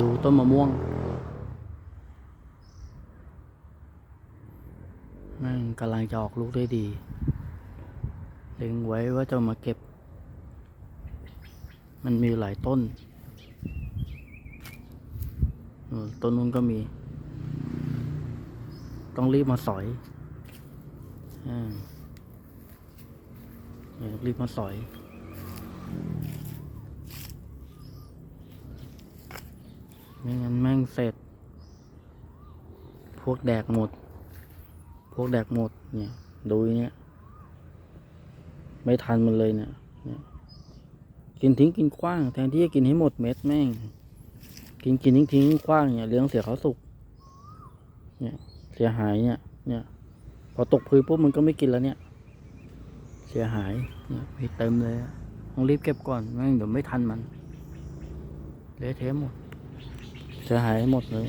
ดูต้นมะม่วงแม่งกำลังจะออกลูกได้ดีเล็งไว้ว่าจะมาเก็บ มันมีหลายต้น ต้นนู้นก็มี ต้องรีบมาสอยอาเนี่ยรีบมาสอย ไม่งั้นแม่งเสร็จ พวกแดกหมด พวกแดกหมดเนี่ย ดูเนี้ยไม่ทันมันเลยเนี่ยเนี่ยกินทิ้งกินขว้าง แทนที่จะกินให้หมดเม็ดแม่ง กินกินทิ้งทิ้งขว้างเนี่ยเลี้ยงเสียเขาสุก เนี่ย เสียหายเนี่ย เนี่ย พอตกพื้นปุ๊บมันก็ไม่กินแล้วเนี่ย เสียหาย เนี่ยมีเต็มเลยต้องรีบเก็บก่อน แม่งเดี๋ยวไม่ทันมัน เละเทะหมด เสียหายหมดเลย